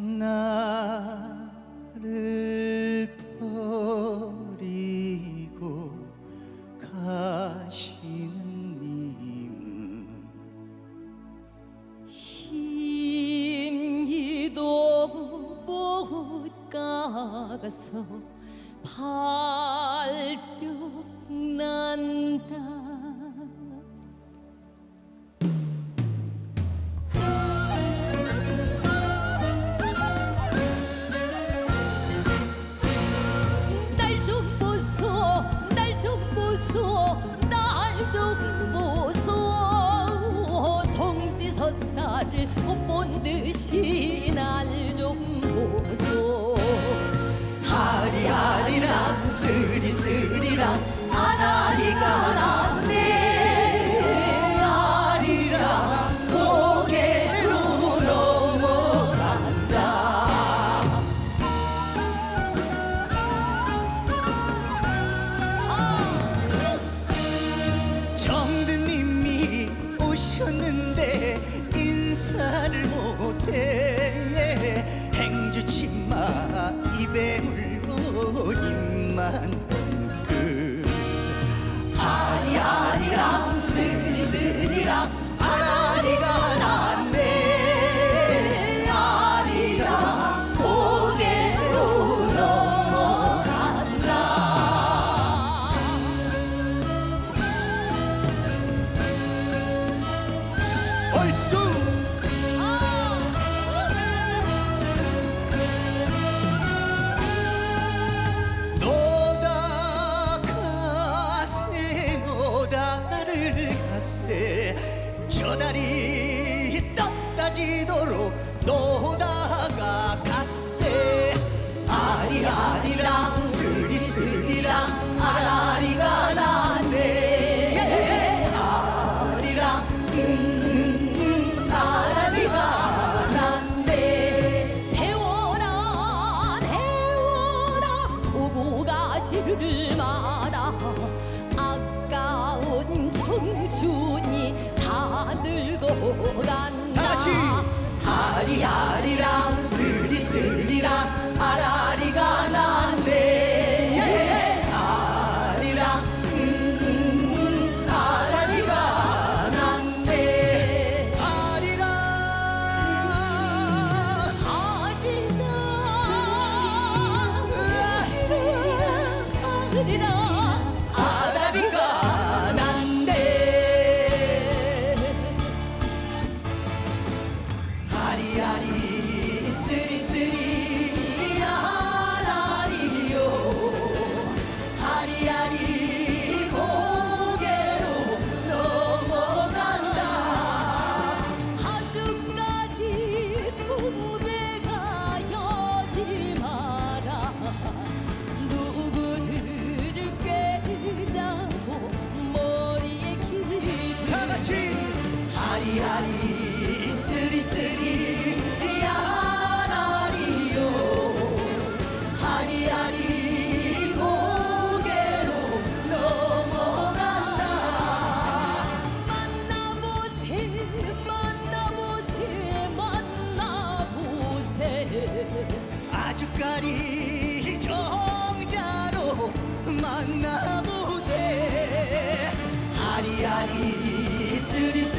나를 버리고 가시는 님은 심리도 못 가서 바 선 나를 본 듯이. らあらりがら 들마다 아까운 청춘이 다 늙어간다 다같이. 아리아리랑 스리스리랑 해야지 하리하리 쓰리쓰리 야나리요. 아리아리 고개로 넘어간다. 만나보세 만나보세 만나보세. 아주까리 정자로 만나보세. 아리아리. to this